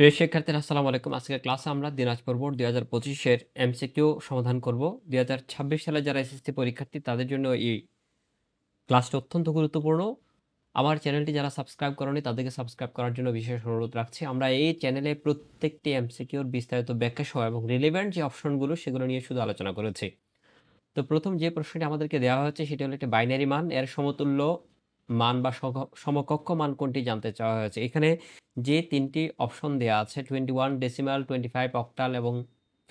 প্রিয় শিক্ষার্থীরা, আসসালামু আলাইকুম। আজকে ক্লাসে আমরা দিনাজপুর বোর্ড দুই হাজার পঁচিশের এমসিকিউ সমাধান করব। দুই হাজার ছাব্বিশ সালে যারা এসএসসি পরীক্ষার্থী, তাদের জন্য এই ক্লাসটা অত্যন্ত গুরুত্বপূর্ণ। আমার চ্যানেলটি যারা সাবস্ক্রাইব করেনি, তাদেরকে সাবস্ক্রাইব করার জন্য বিশেষ অনুরোধ রাখছি। আমরা এই চ্যানেলে প্রত্যেকটি এমসিকিউর বিস্তারিত ব্যাখ্যা সহ এবং রিলেভেন্ট যে অপশনগুলো, সেগুলো নিয়ে শুধু আলোচনা করেছি। তো প্রথম যে প্রশ্নটি আমাদেরকে দেওয়া হচ্ছে সেটি হলো একটি বাইনারি মান। এর সমতুল্য মান বা সমকক্ষ মান কোনটি জানতে চাওয়া হয়েছে? এখানে যে তিনটি অপশন দেওয়া আছে twenty one decimal twenty five octal এবং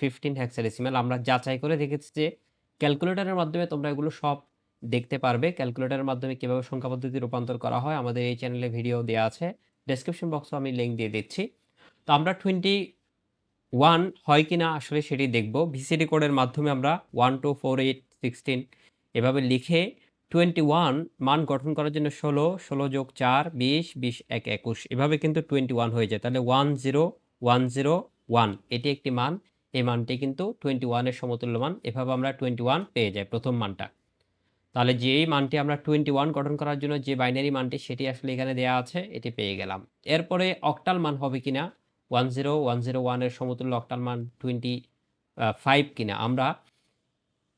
ফিফটিন হ্যাক্সাডেসিমাল আমরা যাচাই করে দেখেছি যে ক্যালকুলেটরের মাধ্যমে তোমরা এগুলো সব দেখতে পারবে। ক্যালকুলেটরের মাধ্যমে কীভাবে সংখ্যা পদ্ধতি রূপান্তর করা হয় আমাদের এই চ্যানেলে ভিডিও দেওয়া আছে। ডেসক্রিপশন বক্সে আমি লিঙ্ক দিয়ে দিচ্ছি। তো আমরা টোয়েন্টি ওয়ান হয় কি না আসলে সেটি দেখব। ভিসিডি কোডের মাধ্যমে আমরা one two four eight sixteen এভাবে লিখে টোয়েন্টি ওয়ান মান গঠন করার জন্য ষোলো ষোলো যোগ চার, বিশ বিশ, এক, একুশ। এভাবে কিন্তু টোয়েন্টি ওয়ান হয়ে যায়। তাহলে one zero one zero, one, এটি একটি মান। এই মানটি কিন্তু টোয়েন্টি ওয়ানের সমতুল্য মান। এভাবে আমরা টোয়েন্টি ওয়ান পেয়ে যাই প্রথম মানটা। তাহলে যেই মানটি আমরা টোয়েন্টি ওয়ান গঠন করার জন্য যে বাইনারি মানটি, সেটি আসলে এখানে দেওয়া আছে, এটি পেয়ে গেলাম। এরপরে অক্টাল মান হবে কিনা? ওয়ান জিরো ওয়ান জিরো ওয়ানের সমতুল্য অক্টাল মান টোয়েন্টি ফাইভ কিনা? আমরা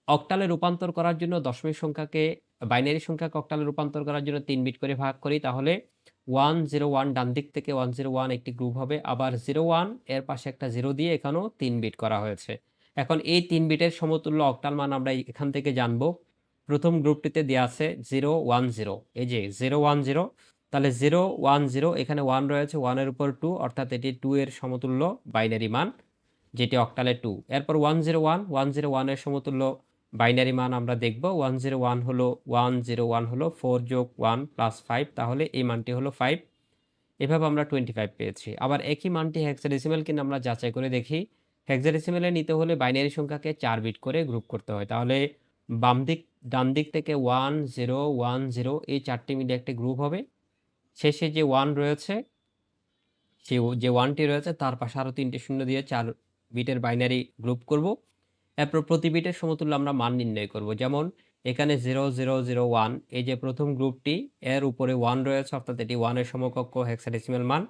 অক্টালে রূপান্তর করার জন্য দশমিক সংখ্যাকে বাইনারি সংখ্যা ককটালে রূপান্তর করার জন্য তিন বিট করে ভাগ করি, তাহলে ওয়ান জিরো ওয়ান ডান দিক থেকে ওয়ান জিরো ওয়ান একটি গ্রুপ হবে। আবার জিরো ওয়ানের পাশে একটা জিরো দিয়ে এখানেও তিন বিট করা হয়েছে। এখন এই তিন বিটের সমতুল্য অক্টাল মান আমরা এখান থেকে জানব। প্রথম গ্রুপটিতে দেওয়া আছে জিরো ওয়ান জিরো এই যে জিরো ওয়ান জিরো তাহলে জিরো ওয়ান জিরো এখানে ওয়ান রয়েছে ওয়ানের উপর টু অর্থাৎ এটি টু এর সমতুল্য বাইনারি মান, যেটি অক্টালে টু এরপর one zero one one zero ওয়ানের সমতুল্য বাইনারি মান আমরা দেখব ওয়ান জিরো ওয়ান হলো ওয়ান জিরো ওয়ান হলো ফোর যোগ ওয়ান প্লাস ফাইভ তাহলে এই মানটি হলো ফাইভ এভাবে আমরা টোয়েন্টি ফাইভ পেয়েছি। আবার একই মানটি হেক্সাডেসিমেল কিন্তু আমরা যাচাই করে দেখি। হেক্সাডেসিমেলে নিতে হলে বাইনারি সংখ্যাকে চার বিট করে গ্রুপ করতে হয়। তাহলে বাম দিক, ডান দিক থেকে ওয়ান জিরো ওয়ান জিরো এই চারটি মিলে একটি গ্রুপ হবে। শেষে যে ওয়ান রয়েছে সে যে ওয়ানটি রয়েছে, তার পাশে আরও তিনটে শূন্য দিয়ে চার বিটের বাইনারি গ্রুপ করব। এরপর প্রতি বিটের সমতুল্য আমরা মান নির্ণয় করব। যেমন, এখানে জিরো জিরো জিরো ওয়ান এই যে প্রথম গ্রুপটি এর উপরে ওয়ান রয়েছে, অর্থাৎ এটি ওয়ানের সমকক্ষ হেক্সাডেসিমেল মান।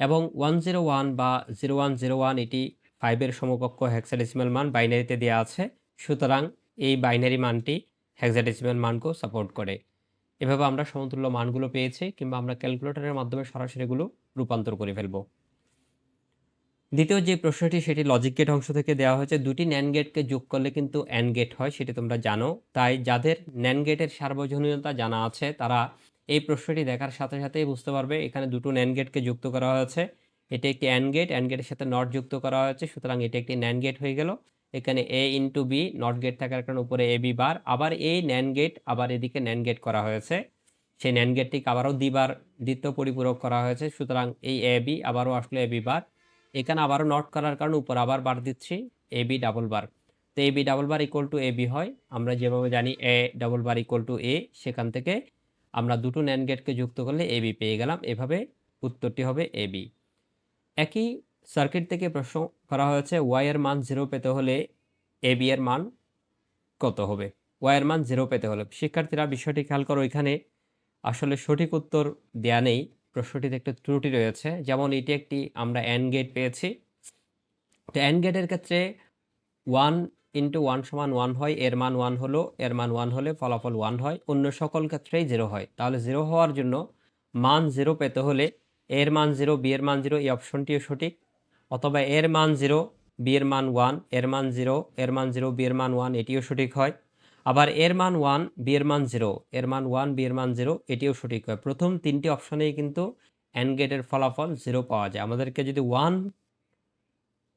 এবং ওয়ান জিরো ওয়ান বা জিরো ওয়ান জিরো ওয়ান এটি ফাইভের সমকক্ষ হেক্সাডেসিমেল মান বাইনারিতে দেওয়া আছে। সুতরাং এই বাইনারি মানটি হেক্সাডেসিমেল মানকেও সাপোর্ট করে। এভাবে আমরা সমতুল্য মানগুলো পেয়েছি, কিংবা আমরা ক্যালকুলেটরের মাধ্যমে সরাসরি এগুলো রূপান্তর করে ফেলব। দ্বিতীয় যে প্রশ্নটি, সেটি লজিক গেট অংশ থেকে দেওয়া হয়েছে। দুটি ন্যান গেটকে যোগ করলে কিন্তু অ্যান গেট হয়, সেটি তোমরা জানো। তাই যাদের ন্যান গেটের সার্বজনীনতা জানা আছে, তারা এই প্রশ্নটি দেখার সাথে সাথেই বুঝতে পারবে। এখানে দুটো ন্যান গেটকে যুক্ত করা হয়েছে। এটি একটি অ্যান গেট অ্যান গেটের সাথে নট যুক্ত করা হয়েছে, সুতরাং এটি একটি ন্যান গেট হয়ে গেল। এখানে A into B not gate থাকার কারণে উপরে এ বি বার। আবার এই ন্যান গেট আবার এদিকে ন্যান গেট করা হয়েছে। সেই ন্যান গেটটিকে আবারও দ্বিবার দ্বিতীয় পরিপূরক করা হয়েছে, সুতরাং এই এ বি আবারও আসলো এ বি বার। এখানে আবারও নট করার কারণে উপর আবার বার দিচ্ছি এ বি ডাবল বার তো A B double bar equal to A B হয়। আমরা যেভাবে জানি A double bar equal to A সেখান থেকে আমরা দুটো ন্যান গেটকে যুক্ত করলে এ বি পেয়ে গেলাম। এভাবে উত্তরটি হবে এ বি একই সার্কিট থেকে প্রশ্ন করা হয়েছে ওয়াই এর মান জিরো পেতে হলে এ বি এর মান কত হবে? ওয়াই এর মান জিরো পেতে হলে। শিক্ষার্থীরা, বিষয়টি খেয়াল করো, এখানে আসলে সঠিক উত্তর দেয়া নেই। প্রশ্নটিতে একটু ত্রুটি রয়েছে। যেমন এটি একটি আমরা অ্যান গেট পেয়েছি। তো অ্যান গেটের ক্ষেত্রে ওয়ান ইন্টু ওয়ান সমান ওয়ান হয়, এর মান ওয়ান হলো, এর মান ওয়ান হলে ফলাফল ওয়ান হয়, অন্য সকল ক্ষেত্রেই জিরো হয়। তাহলে জিরো হওয়ার জন্য মান জিরো পেতে হলে এর মান জিরো বি এর মান জিরো এই অপশনটিও সঠিক। অথবা এর মান জিরো বি এর মান ওয়ানের মান জিরো এর মান জিরো বি এর মান ওয়ান এটিও সঠিক হয়। আবার এর মান ওয়ান বি এর মান জিরো এর মান ওয়ান বি এর মান জিরো এটিও সঠিক হয়। প্রথম তিনটি অপশনেই কিন্তু অ্যান্ড গেটের ফলাফল জিরো পাওয়া যায়। আমাদেরকে যদি ওয়ান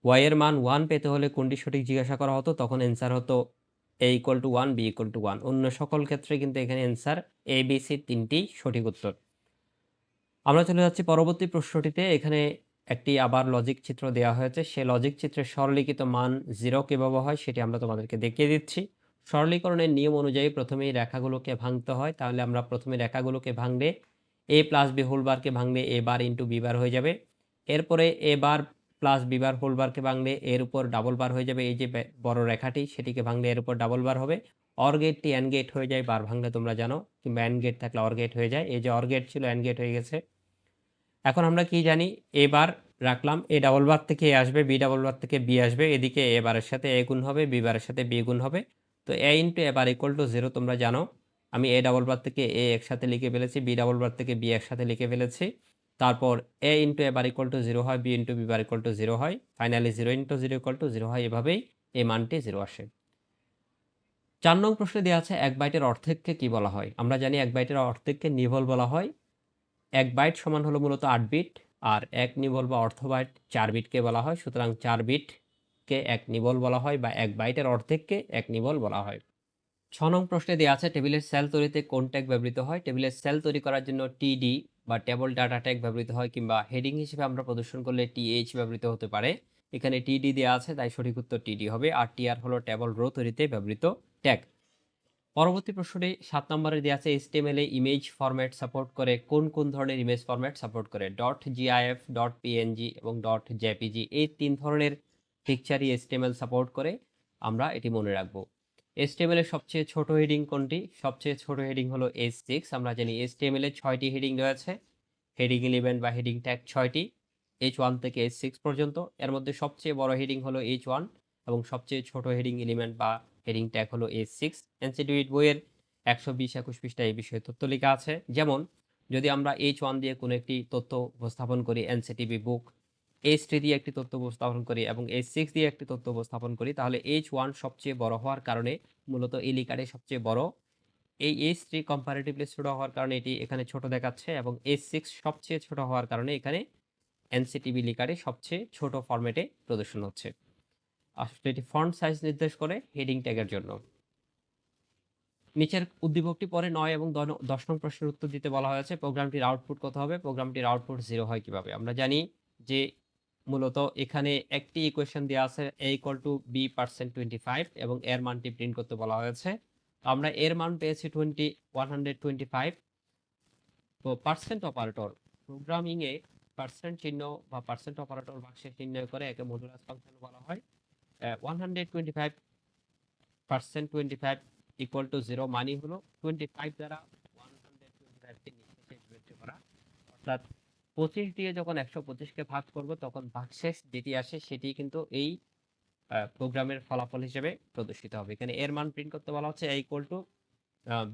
ওয়াই এর মান ওয়ান পেতে হলে কোনটি সঠিক জিজ্ঞাসা করা হতো, তখন অ্যান্সার হতো A equal to one B equal to one অন্য সকল ক্ষেত্রে কিন্তু এখানে অ্যান্সার এ বি সি তিনটি সঠিক উত্তর। আমরা চলে যাচ্ছি পরবর্তী প্রশ্নটিতে। এখানে একটি আবার লজিক চিত্র দেওয়া হয়েছে। সে লজিক চিত্রের সরলীকৃত মান জিরো কীভাবে হয়, সেটি আমরা তোমাদেরকে দেখিয়ে দিচ্ছি। সরলীকরণের নিয়ম অনুযায়ী প্রথমেই রেখাগুলোকে ভাঙতে হয়। তাহলে আমরা প্রথমে রেখাগুলোকে ভাঙলে এ প্লাস বি হোল বারকে ভাঙলে A bar into B bar হয়ে যাবে। এরপরে A bar plus B bar whole বারকে ভাঙলে এর উপর ডাবল বার হয়ে যাবে। এই যে বড় রেখাটি, সেটিকে ভাঙলে এর উপর ডাবল বার হবে। অর গেটটি অ্যান গেট হয়ে যায় বার ভাঙলে তোমরা জানো। কিংবা অ্যান গেট থাকলে অর গেট হয়ে যায়। এই যে অর গেট ছিল অ্যান গেট হয়ে গেছে। এখন আমরা কি জানি? এবার রাখলাম এ ডাবল বার থেকে এ আসবে বি ডাবল বার থেকে বি আসবে। এদিকে এ বারের সাথে এ গুণ হবে বি বারের সাথে বি গুণ হবে। তো A into A bar equal to zero তোমরা জানো। আমি এ ডাবল বার থেকে এ একসাথে লিখে ফেলেছি বি ডাবল বার থেকে বি একসাথে লিখে ফেলেছি। তারপর A into A bar equal to zero হয় B into B bar equal to zero হয়। Finally zero into zero equal to zero হয়, এভাবেই এই মানটি জিরো আসে। চার নং প্রশ্নে দেওয়া আছে, এক বাইটের অর্ধেককে কি বলা হয়? আমরা জানি এক বাইটের অর্ধেককে নিভল বলা হয়। এক বাইট সমান হলো মূলত আট বিট আর এক নিভল বা অর্ধ বাইট চার বিটকে বলা হয়। সুতরাং চার বিটকে এক নিবল বলা হয় বা এক বাইটের অর্ধেককে এক নিবল বলা হয়। ছ নং প্রশ্নে দেওয়া আছে, টেবিলের সেল তৈরিতে কোন ট্যাগ ব্যবহৃত হয়? টেবিলের সেল তৈরি করার জন্য টিডি বা টেবল ডাটা ট্যাগ ব্যবহৃত হয় কিংবা হেডিং হিসেবে আমরা প্রদর্শন করলে টিএইচ ব্যবহৃত হতে পারে। এখানে টিডি দেওয়া আছে, তাই সঠিক উত্তর টিডি হবে। আর টিআর হলো টেবল রো তৈরিতে ব্যবহৃত ট্যাগ পরবর্তী প্রশ্নটি সাত নম্বরে দেওয়া আছে এইচটিএমএল এ ইমেজ ফরম্যাট সাপোর্ট করে কোন কোন ধরনের ইমেজ ফরম্যাট সাপোর্ট করে? ডট জিআইএফ ডট পিএনজি এবং ডট জেপিজি এই তিন ধরনের পিকচারই এইচটিএমএল সাপোর্ট করে আমরা এটি মনে রাখব। এইচটিএমএল এর সবচেয়ে ছোট হেডিং কোনটি? সবচেয়ে ছোট হেডিং হলো এস সিক্স আমরা জানি এইচটিএমএল এর ছয়টি হেডিং রয়েছে। হেডিং ইলেভেন বা হেডিং ট্যাগ ছয়টি। এইচ ওয়ান থেকে এইচ সিক্স পর্যন্ত। এর মধ্যে সবচেয়ে বড় হেডিং হলো এইচ ওয়ান এবং সবচেয়ে ছোট হেডিং এলিমেন্ট বা হেডিং ট্যাগ হলো এইচ সিক্স এনসিডিউইট বইয়ের একশো বিশ, একুশ পৃষ্ঠায় এই বিষয়ে তথ্য লেখা আছে। যেমন, যদি আমরা এইচ ওয়ান দিয়ে কোনো একটি তথ্য উপস্থাপন করি এনসিটিভি বুক এইচ থ্রি দিয়ে একটি তথ্য উপস্থাপন করি এবং এইচ সিক্স দিয়ে একটি তথ্য উপস্থাপন করি, তাহলে এইচ ওয়ান সবচেয়ে বড় হওয়ার কারণে, মূলত এই লিকারে সবচেয়ে বড়। এই এইচ থ্রি কম্পারেটিভলি ছোট হওয়ার কারণে এটি এখানে ছোট দেখাচ্ছে এবং এইচ সিক্স সবচেয়ে ছোট হওয়ার কারণে এখানে এনসিটিভি লিকারে সবচেয়ে ছোট ফরম্যাটে প্রদর্শন হচ্ছে। আসলে এটি ফন্ট সাইজ নির্দেশ করে হেডিং ট্যাগের জন্য। নিচের উদ্দীপকটি পরে নয় এবং দশ নং প্রশ্নের উত্তর দিতে বলা হয়েছে, প্রোগ্রামটির আউটপুট কত হবে, প্রোগ্রামটির আউটপুট জিরো হয় কীভাবে? আমরা জানি যে মূলত এখানে একটি ইকুয়েশন দেওয়া আছে A equal to B percent twenty five এবং এর মানটি প্রিন্ট করতে বলা হয়েছে। আমরা এর মান পেয়েছি twenty one hundred twenty five তো পার্সেন্ট অপারেটর প্রোগ্রামিংয়ে পার্সেন্ট চিহ্ন বা পার্সেন্ট অপারেটর বাক্সে নির্ণয় করে একে মডুলাস ফাংশন বলা হয়। One hundred twenty five percent twenty five equal to zero মানি হলো টোয়েন্টি ফাইভ দ্বারা ওয়ান হান্ড্রেড টোয়েন্টি ফাইভকে করা অর্থাৎ পঁচিশ দিয়ে যখন একশো পঁচিশকে ভাগ করব, তখন ভাগশেষ যেটি আসে সেটি কিন্তু এই প্রোগ্রামের ফলাফল হিসেবে প্রদর্শিত হবে। এখানে এর মান প্রিন্ট করতে বলা হচ্ছে ইকুয়াল টু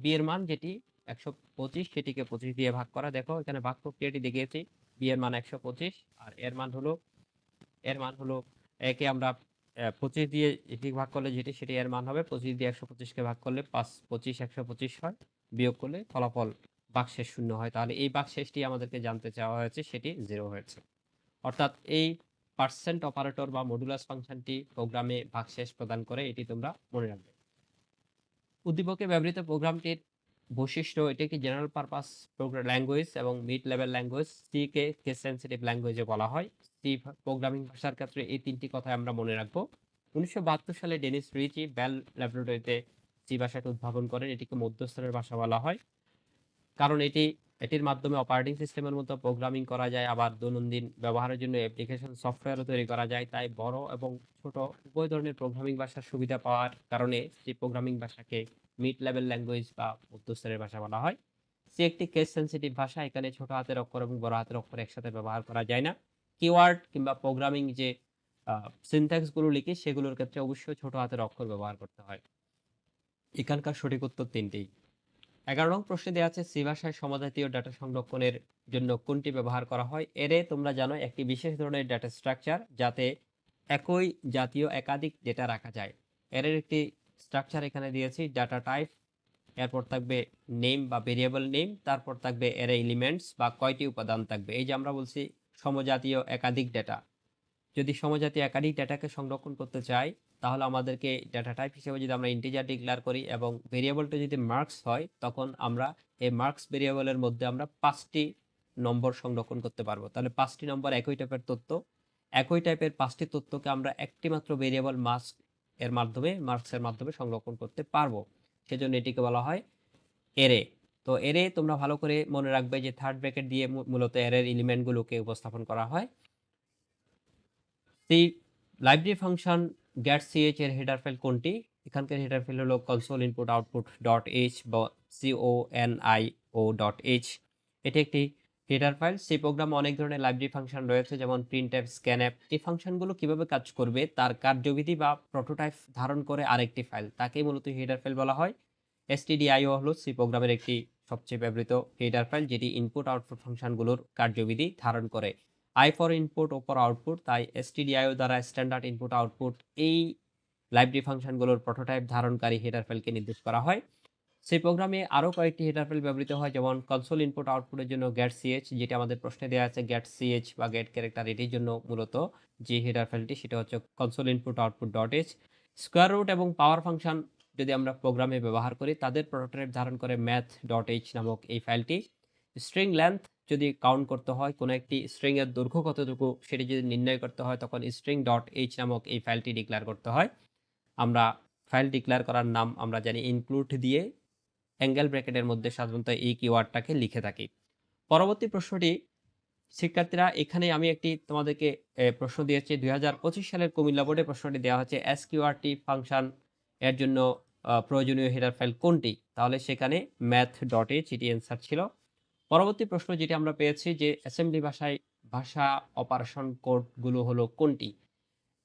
বি এর মান যেটি একশো পঁচিশ, সেটিকে পঁচিশ দিয়ে ভাগ করা। দেখো, এখানে ভাগ প্রক্রিয়াটি দেখিয়েছি। বি এর মান একশো পঁচিশ, আর এর মান হলো, এর মান হলো একে আমরা পঁচিশ দিয়ে এটি ভাগ করলে যেটি, সেটি এর মান হবে। পঁচিশ দিয়ে একশো পঁচিশকে ভাগ করলে পাঁচ, পঁচিশ, একশো পঁচিশ হয়। বিয়োগ করলে ফলাফল বাক্সের শূন্য হয়, তাহলে এই বাক্সেসটি আমাদেরকে জানতে চাওয়া হয়েছে, সেটি জিরো হয়েছে। অর্থাৎ এই পার্সেন্ট অপারেটর বা মডুলাস ফাংশনটি প্রোগ্রামে ভাগশেষ প্রদান করে, এটি তোমরা মনে রাখবে। উদ্দীপকে ব্যবহৃত প্রোগ্রামটির বৈশিষ্ট্য, এটি একটি জেনারেল পারপাস প্রোগ্রাম ল্যাঙ্গুয়েজ এবং মিড লেভেল ল্যাঙ্গুয়েজ সি কে সেন্সিটিভ ল্যাঙ্গুয়েজে বলা হয়। সি প্রোগ্রামিং ভাষার ক্ষেত্রে এই তিনটি কথা আমরা মনে রাখব। উনিশশো সালে ডেনিস রিচি বেল ল্যাবরেটরিতে সি ভাষাটি উদ্ভাবন করেন, এটিকে মধ্যস্তরের ভাষা বলা হয়। কারণ এটি, এটির মাধ্যমে অপারেটিং সিস্টেমের মতো প্রোগ্রামিং করা যায়, আবার দৈনন্দিন ব্যবহারের জন্য অ্যাপ্লিকেশন সফটওয়্যারও তৈরি করা যায়। তাই বড় এবং ছোট উভয় ধরনের প্রোগ্রামিং ভাষার সুবিধা পাওয়ার কারণে সেই প্রোগ্রামিং ভাষাকে মিড লেভেল ল্যাঙ্গুয়েজ বা মধ্যস্তরের ভাষা বলা হয়। সে একটি কেস সেন্সিটিভ ভাষা, এখানে ছোট হাতের অক্ষর এবং বড় হাতের অক্ষর একসাথে ব্যবহার করা যায় না। কিওয়ার্ড কিংবা প্রোগ্রামিং যে সিনট্যাক্সগুলো লিখি সেগুলোর ক্ষেত্রে অবশ্যই ছোট হাতের অক্ষর ব্যবহার করতে হয়। এখানকার সঠিক উত্তর তিনটি এগারো নং প্রশ্নে দেওয়া আছে সি ভাষায় সমজাতীয় ডাটা সংরক্ষণের জন্য কোনটি ব্যবহার করা হয়? এরে তোমরা জানো একটি বিশেষ ধরনের ডাটা স্ট্রাকচার যাতে একই জাতীয় একাধিক ডেটা রাখা যায়। এর একটি স্ট্রাকচার এখানে দিয়েছি ডাটা টাইপ এরপর থাকবে নেম বা ভেরিয়েবল নেম তারপর থাকবে এর এলিমেন্টস বা কয়টি উপাদান থাকবে। এই যে আমরা বলছি সমজাতীয় একাধিক ডেটা যদি সমজাতীয় একাধিক ডেটাকে সংরক্ষণ করতে চাই তাহলে আমাদেরকে ডেটা টাইপ হিসেবে যদি আমরা ইন্টিজার ডিক্লেয়ার করি এবং ভেরিয়েবলটা যদি মার্কস হয়, তখন আমরা এই মার্কস ভেরিয়েবলের মধ্যে আমরা পাঁচটি নম্বর সংরক্ষণ করতে পারব। তাহলে পাঁচটি নম্বর একই টাইপের তথ্য। একই টাইপের পাঁচটি তথ্যকে আমরা একটি মাত্র ভেরিয়েবল মাস্ক এর মাধ্যমে মার্কসের মাধ্যমে সংরক্ষণ করতে পারব। সেজন্য এটিকে বলা হয় এরে তো এরে তোমরা ভালো করে মনে রাখবে যে থার্ড ব্র্যাকেট দিয়ে মূলত এরের এলিমেন্টগুলোকে উপস্থাপন করা হয়। সেই লাইব্রেরি ফাংশন গ্যাট সিএইচ এর হেডার ফাইল কোনটি? এখানকার হেডার ফাইল হলো console input output dot H বা C O N I O dot H এটি একটি হেডার ফাইল সেই প্রোগ্রামে অনেক ধরনের লাইব্রেরি ফাংশন রয়েছে, যেমন প্রিন্ট অ্যাপ স্ক্যান অ্যাপ এই ফাংশনগুলো কীভাবে কাজ করবে? তার কার্যবিধি বা প্রোটোটাইপ ধারণ করে আরেকটি ফাইল তাকেই মূলত হেডার ফাইল বলা হয়। এসটিডিআইও হলো সি প্রোগ্রামের একটি সবচেয়ে ব্যবহৃত হেডার ফাইল যেটি ইনপুট আউটপুট ফাংশনগুলোর কার্যবিধি ধারণ করে। I for input O for output তাই এসটিডিআইও দ্বারা স্ট্যান্ডার্ড ইনপুট আউটপুট এই লাইব্রেরি ফাংশনগুলোর প্রোটোটাইপ ধারণকারী হেডার ফাইলকে নির্দেশ করা হয়। সেই প্রোগ্রামে আরও কয়েকটি হেডার ফাইল ব্যবহৃত হয়, যেমন কনসোল ইনপুট আউটপুটের জন্য গ্যাট সিএইচ যেটা আমাদের প্রশ্নে দেওয়া আছে গ্যাট সিএইচ বা গ্যাট ক্যারেক্টার এটির জন্য মূলত যে হেডার ফাইলটি সেটা হচ্ছে console input output dot H square root এবং পাওয়ার ফাংশন যদি আমরা প্রোগ্রামে ব্যবহার করি, তাদের প্রোটোটাইপ ধারণ করে ম্যাথ ডট এইচ নামক এই ফাইলটি স্ট্রিং লেন্থ যদি কাউন্ট করতে হয়, কোনো একটি স্ট্রিংয়ের দৈর্ঘ্য কতটুকু সেটি যদি নির্ণয় করতে হয়, তখন স্ট্রিং ডট এইচ নামক এই ফাইলটি ডিক্লেয়ার করতে হয়। আমরা ফাইল ডিক্লেয়ার করার নাম আমরা জানি ইনক্লুড দিয়ে অ্যাঙ্গেল ব্র্যাকেটের মধ্যে সাধারণত এই কিওয়ার্ডটাকে লিখে থাকি। পরবর্তী প্রশ্নটি, শিক্ষার্থীরা, এখানে আমি একটি তোমাদেরকে প্রশ্ন দিয়েছি। দু হাজার পঁচিশ সালের কুমিল্লা বোর্ডে প্রশ্নটি দেওয়া হচ্ছে এস কিউআরটি ফাংশন এর জন্য প্রয়োজনীয় হেডার ফাইল কোনটি? তাহলে সেখানে ম্যাথ ডট এইচ এটি অ্যান্সার ছিল। পরবর্তী প্রশ্ন যেটি আমরা পেয়েছি যে অ্যাসেম্বলি ভাষায় ভাষা অপারেশন কোডগুলো হলো কোনটি?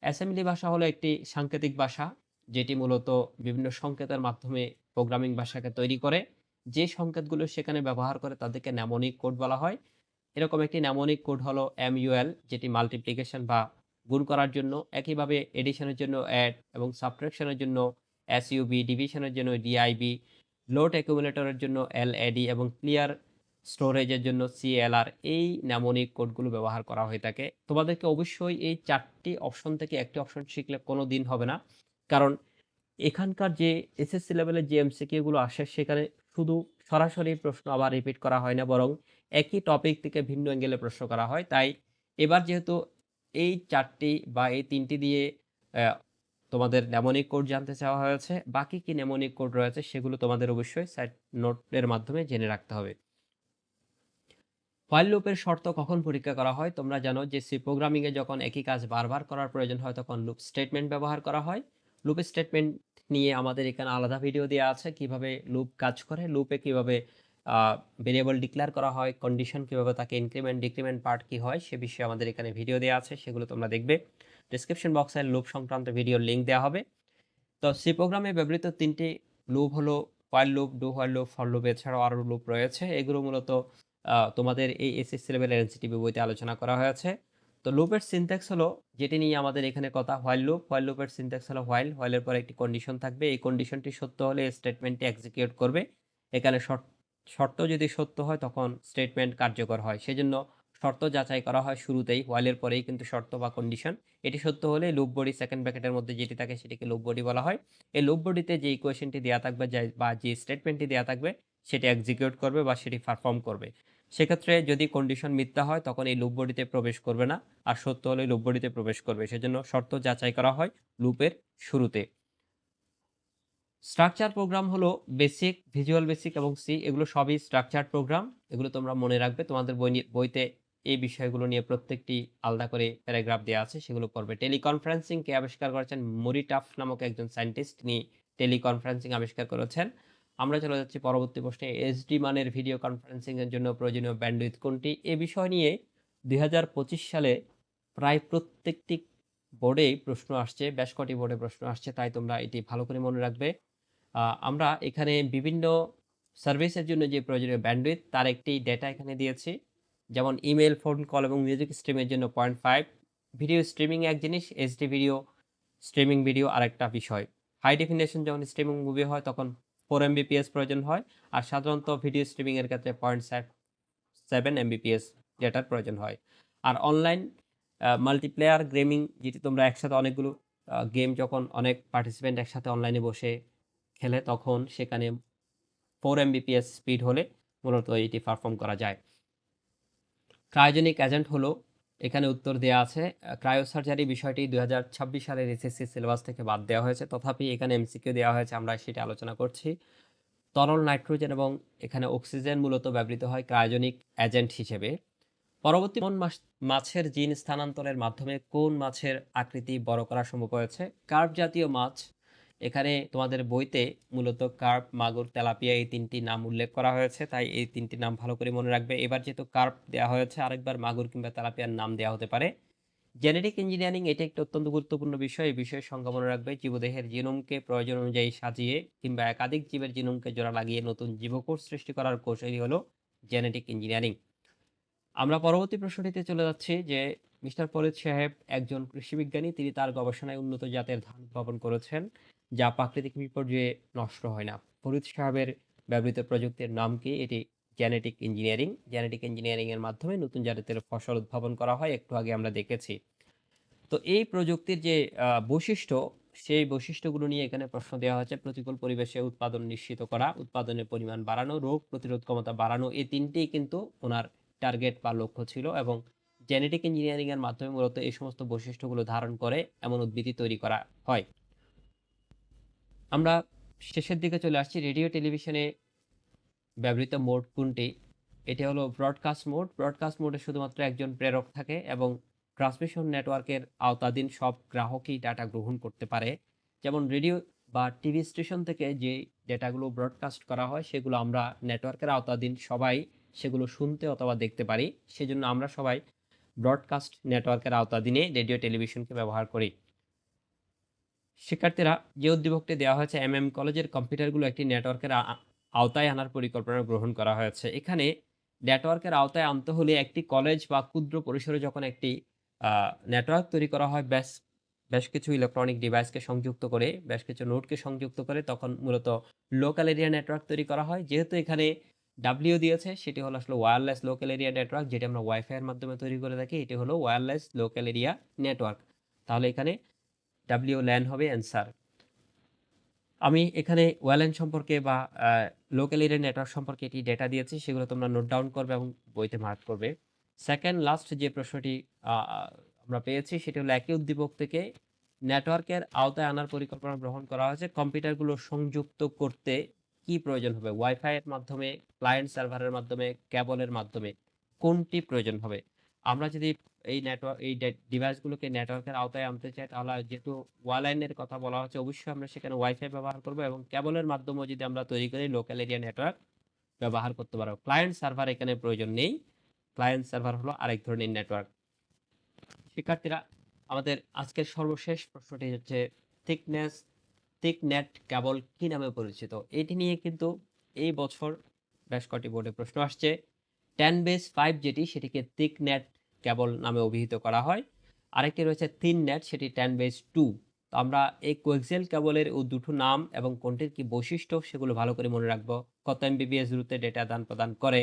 অ্যাসেম্বলি ভাষা হলো একটি সাংকেতিক ভাষা যেটি মূলত বিভিন্ন সংকেতের মাধ্যমে প্রোগ্রামিং ভাষাকে তৈরি করে। যে সংকেতগুলো সেখানে ব্যবহার করে তাদেরকে ন্যামনিক কোড বলা হয়। এরকম একটি ন্যামনিক কোড হলো এমইউএল যেটি মাল্টিপ্লিকেশন বা গুণ করার জন্য, একইভাবে এডিশনের জন্য অ্যাড এবং সাবট্রাকশনের জন্য এস এসইউবি ডিভিশনের জন্য ডিআইবি লোড অ্যাকুমুলেটরের জন্য এলএডি এবং ক্লিয়ার স্টোরেজের জন্য সিএলআর এই ন্যামনিক কোডগুলো ব্যবহার করা হয়ে থাকে। তোমাদেরকে অবশ্যই এই চারটি অপশন থেকে একটি অপশন শিখলে কোনো দিন হবে না। কারণ এখানকার যে এসএসসি লেভেলের যে এমসিকিউগুলো আসে, সেখানে শুধু সরাসরি প্রশ্ন আবার রিপিট করা হয় না, বরং একই টপিক থেকে ভিন্ন অ্যাঙ্গেলে প্রশ্ন করা হয়। তাই এবার যেহেতু এই চারটি বা এই তিনটি দিয়ে তোমাদের নেমনিক কোড জানতে চাওয়া হয়েছে, বাকি কি নেমনিক কোড রয়েছে সেগুলো তোমাদের অবশ্যই সাইড নোটের মাধ্যমে জেনে রাখতে হবে। হোয়াইল লুপের শর্ত কখন পরীক্ষা করা হয়, তোমরা জানো যে সি প্রোগ্রামিংয়ে যখন একই কাজ বারবার করার প্রয়োজন হয়, তখন লুপ স্টেটমেন্ট ব্যবহার করা হয়। লুপ স্টেটমেন্ট নিয়ে আমাদের এখানে আলাদা ভিডিও দেওয়া আছে, কীভাবে লুপ কাজ করে লুপে কীভাবে ভেরিয়েবল ডিক্লেয়ার করা হয় কন্ডিশন কীভাবে তাকে ইনক্রিমেন্ট ডিক্রিমেন্ট পার্ট কী হয়, সে বিষয়ে আমাদের এখানে ভিডিও দেওয়া আছে, সেগুলো তোমরা দেখবে। ডিসক্রিপশন বক্সে লুপ সংক্রান্ত ভিডিওর লিঙ্ক দেওয়া হবে। তো সি প্রোগ্রামে ব্যবহৃত তিনটি লুপ হলো while loop do while loop for loop এছাড়াও আরও লুপ রয়েছে। এগুলো মূলত তোমাদের এই এসএসসি লেভেলের এনসিটিভি বইতে আলোচনা করা হয়েছে। তো লুপের সিনট্যাক্স হলো, যেটি নিয়ে আমাদের এখানে কথা হোয়াইল লুপ হোয়াইল লুপের সিনট্যাক্স হলো হোয়াইল হোয়াইলের পরে একটি কন্ডিশন থাকবে। এই কন্ডিশনটি সত্য হলে স্টেটমেন্টটি এক্সিকিউট করবে। এখানে শর্ত শর্ত যদি সত্য হয়, তখন স্টেটমেন্ট কার্যকর হয়। সেজন্য শর্ত যাচাই করা হয় শুরুতেই হোয়াইলের পরেই কিন্তু শর্ত বা কন্ডিশন এটি সত্য হলে লুপ বডি সেকেন্ড ব্র্যাকেটের মধ্যে যেটি থাকে, সেটিকে লুপ বডি বলা হয়। এই লুপ বডিতে যে ইকুয়েশনটি দেওয়া থাকবে বা যে স্টেটমেন্টটি দেওয়া থাকবে, সেটি এক্সিকিউট করবে বা সেটি পারফর্ম করবে। সেক্ষেত্রে যদি কন্ডিশন মিথ্যা হয়, তখন এই লুপ বডিতে প্রবেশ করবে না। আর সত্য হলে লুপ বডিতে প্রবেশ করবে। সেজন্য শর্ত যাচাই করা হয় লুপের শুরুতে। স্ট্রাকচার প্রোগ্রাম হলো বেসিক ভিজুয়াল বেসিক এবং সি এগুলো সবই স্ট্রাকচার প্রোগ্রাম এগুলো তোমরা মনে রাখবে। তোমাদের বই বইতে এই বিষয়গুলো নিয়ে প্রত্যেকটি আলাদা করে প্যারাগ্রাফ দেওয়া আছে। সেগুলো পড়বে। টেলিকনফারেন্সিং কে আবিষ্কার করেছেন মরিটাফ নামক একজন সায়েন্টিস্ট তিনি টেলিকনফারেন্সিং আবিষ্কার করেছেন। আমরা চলে যাচ্ছি পরবর্তী প্রশ্নে। এইচডি মানের ভিডিও কনফারেন্সিং এর জন্য প্রয়োজনীয় ব্যান্ডউইথ কোনটি? এ বিষয় নিয়ে দুই হাজার পঁচিশ সালে প্রায় প্রত্যেকটি বোর্ডেই প্রশ্ন আসছে, বেশ কটি বোর্ডে প্রশ্ন আসছে, তাই তোমরা এটি ভালো করে মনে রাখবে। আমরা এখানে বিভিন্ন সার্ভিসের জন্য যে প্রয়োজনীয় ব্যান্ডউইথ তার একটি ডেটা এখানে দিয়েছি। যেমন ইমেল ফোন কল এবং মিউজিক স্ট্রিমের জন্য পয়েন্ট ফাইভ ভিডিও স্ট্রিমিং এক জিনিস এইচডি ভিডিও স্ট্রিমিং ভিডিও আরেকটা বিষয়। হাই ডেফিনেশন যখন স্ট্রিমিং মুভি হয়, তখন ফোর এমবিপিএস প্রয়োজন হয়, আর সাধারণত ভিডিও স্ট্রিমিংয়ের ক্ষেত্রে পয়েন্ট সেভেন এমবিপিএস ডেটার প্রয়োজন হয়। আর অনলাইন মাল্টিপ্লেয়ার গেমিং যেটি তোমরা একসাথে অনেকগুলো গেম যখন অনেক পার্টিসিপেন্ট একসাথে অনলাইনে বসে খেলে, তখন সেখানে ফোর এমবিপিএস স্পিড হলে মূলত এটি পারফর্ম করা যায়। ক্রায়োজেনিক এজেন্ট হলো এখানে উত্তর দেওয়া আছে ক্রায়োসার্জারি বিষয়টি দু দুই সালের এসএসসি সিলেবাস থেকে বাদ দেওয়া হয়েছে। তথাপি এখানে এমসিকিউ দেওয়া হয়েছে, আমরা সেটা আলোচনা করছি। তরল নাইট্রোজেন এবং এখানে অক্সিজেন মূলত ব্যবহৃত হয় ক্রায়োজেনিক এজেন্ট হিসেবে। পরবর্তী কোন মাছ- মাছের জিন স্থানান্তরের মাধ্যমে কোন মাছের আকৃতি বড় করা সম্ভব হয়েছে? কার্ভ জাতীয় মাছ এখানে তোমাদের বইতে মূলত কার্প, মাগুর, তেলাপিয়া এই তিনটি নাম উল্লেখ করা হয়েছে, তাই এই তিনটি নাম ভালো করে মনে রাখবে। এবার যেহেতু কার্প দেওয়া হয়েছে, আরেকবার মাগুর কিংবা তেলাপিয়ার নাম দেওয়া হতে পারে। জেনেটিক ইঞ্জিনিয়ারিং এটি একটি অত্যন্ত গুরুত্বপূর্ণ বিষয়। এই বিষয়ের সংজ্ঞা মনে রাখবে, জীবদেহের জিনোমকে প্রয়োজন অনুযায়ী সাজিয়ে কিংবা একাধিক জীবের জিনোমকে জোড়া লাগিয়ে নতুন জীবকোষ সৃষ্টি করার কৌশলই হলো জেনেটিক ইঞ্জিনিয়ারিং। আমরা পরবর্তী প্রশ্নটিতে চলে যাচ্ছি যে, মিস্টার ফরিদ সাহেব একজন কৃষিবিজ্ঞানী, তিনি তার গবেষণায় উন্নত জাতের ধান উদ্ভাবন করেছেন। যা প্রাকৃতিক বিপর্যয়ে নষ্ট হয় না। ফরিদ সাহেবের ব্যবহৃত প্রযুক্তির নাম কি? এটি জেনেটিক ইঞ্জিনিয়ারিং জেনেটিক ইঞ্জিনিয়ারিং এর মাধ্যমে নতুন জাতের ফসল উদ্ভাবন করা হয়। একটু আগে আমরা দেখেছি। তো এই প্রযুক্তির যে বৈশিষ্ট্য, সেই বৈশিষ্ট্যগুলো নিয়ে এখানে প্রশ্ন দেওয়া হয়েছে। প্রতিকূল পরিবেশে উৎপাদন নিশ্চিত করা, উৎপাদনের পরিমাণ বাড়ানো, রোগ প্রতিরোধ ক্ষমতা বাড়ানো, এই তিনটেই কিন্তু ওনার টার্গেট বা লক্ষ্য ছিল এবং জেনেটিক ইঞ্জিনিয়ারিং এর মাধ্যমে মূলত এই সমস্ত বৈশিষ্ট্যগুলো ধারণ করে এমন উদ্ভিদই তৈরি করা হয়। আমরা শেষের দিকে চলে আসছি রেডিও টেলিভিশনে ব্যবহৃত মোড কোনটি? এটি হলো ব্রডকাস্ট মোড। ব্রডকাস্ট মোডে শুধুমাত্র একজন প্রেরক থাকে এবং ট্রান্সমিশন নেটওয়ার্কের আওতাধীন সব গ্রাহকই ডাটা গ্রহণ করতে পারে। যেমন রেডিও বা টিভি স্টেশন থেকে যে ডেটাগুলো ব্রডকাস্ট করা হয়, সেগুলো আমরা নেটওয়ার্কের আওতাধীন সবাই সেগুলো শুনতে অথবা দেখতে পারি। সেজন্য আমরা সবাই ব্রডকাস্ট নেটওয়ার্কের আওতাধীনে রেডিও টেলিভিশনকে ব্যবহার করি। শিক্ষার্থীরা যে উদ্দীপকটি দেওয়া হয়েছে এম এম কলেজের কম্পিউটারগুলো একটি নেটওয়ার্কের আওতায় আনার পরিকল্পনা গ্রহণ করা হয়েছে। এখানে নেটওয়ার্কের আওতায় আনতে হলে একটি কলেজ বা ক্ষুদ্র পরিসরে যখন একটি নেটওয়ার্ক তৈরি করা হয়, বেশ বেশ কিছু ইলেকট্রনিক ডিভাইসকে সংযুক্ত করে, বেশ কিছু নোটকে সংযুক্ত করে তখন মূলত লোকাল এরিয়া নেটওয়ার্ক তৈরি করা হয়। যেহেতু এখানে ডাব্লিউ দিয়েছে, সেটি হলো আসলে ওয়্যারলেস লোকাল এরিয়া নেটওয়ার্ক যেটি আমরা ওয়াইফাইয়ের মাধ্যমে তৈরি করে থাকি, এটি হলো ওয়্যারলেস লোকাল এরিয়া নেটওয়ার্ক তাহলে এখানে ডাব্লিউ ল্যান হবে অ্যান্সার আমি এখানে ওয়ালেন সম্পর্কে বা লোকাল এরিয়া নেটওয়ার্ক সম্পর্কে এটি ডেটা দিয়েছি, সেগুলো তোমরা নোট ডাউন করবে এবং বইতে মার্ক করবে। সেকেন্ড লাস্ট যে প্রশ্নটি আমরা পেয়েছি, সেটি হলো একই উদ্দীপক থেকে নেটওয়ার্কের আওতায় আনার পরিকল্পনা গ্রহণ করা হয়েছে। কম্পিউটারগুলো সংযুক্ত করতে কি প্রয়োজন হবে? ওয়াইফাই এর মাধ্যমে ক্লায়েন্ট সার্ভারের মাধ্যমে কেবলের মাধ্যমে, কোনটি প্রয়োজন হবে? আমরা যদি এই নেটওয়ার্ক এই ডিভাইসগুলোকে নেটওয়ার্কের আওতায় আনতে চাই তাহলে যেহেতু ওয়ালাইনের কথা বলা হচ্ছে, অবশ্যই আমরা সেখানে ওয়াইফাই ব্যবহার করব এবং কেবলের মাধ্যমেও যদি আমরা তৈরি করি লোকাল এরিয়া নেটওয়ার্ক ব্যবহার করতে পারব। ক্লায়েন্ট সার্ভার এখানে প্রয়োজন নেই। ক্লায়েন্ট সার্ভার হলো আরেক ধরনের নেটওয়ার্ক শিক্ষার্থীরা, আমাদের আজকের সর্বশেষ প্রশ্নটি হচ্ছে থিকনেস থিক নেট কেবল কি নামে পরিচিত? এটি নিয়ে কিন্তু এই বছর বেশ কটি বোর্ডে প্রশ্ন আসছে। টেন বেস ফাইভ যেটি, সেটিকে থিক নেট কেবল নামে অভিহিত করা হয়। আরেকটি রয়েছে থিন নেট সেটি টেন বেস টু তো আমরা এই কোয়েক্সেল কেবলের ও দুটো নাম এবং কোনটির কি বৈশিষ্ট্য সেগুলো ভালো করে মনে রাখব। কত এম এমবিবিএস দূরত্বে ডেটা আদান প্রদান করে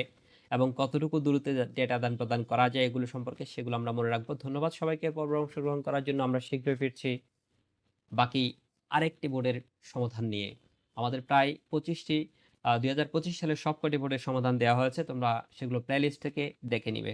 এবং কতটুকু দূরত্বে ডেটা আদান প্রদান করা যায় এগুলো সম্পর্কে সেগুলো আমরা মনে রাখব। ধন্যবাদ সবাইকে পর্ব অংশগ্রহণ করার জন্য। আমরা শীঘ্রই ফিরছি বাকি আরেকটি বোর্ডের সমাধান নিয়ে। আমাদের প্রায় পঁচিশটি দুই হাজার পঁচিশ সালের সবকটি বোর্ডের সমাধান দেওয়া হয়েছে। তোমরা সেগুলো প্লেলিস্ট থেকে দেখে নিবে।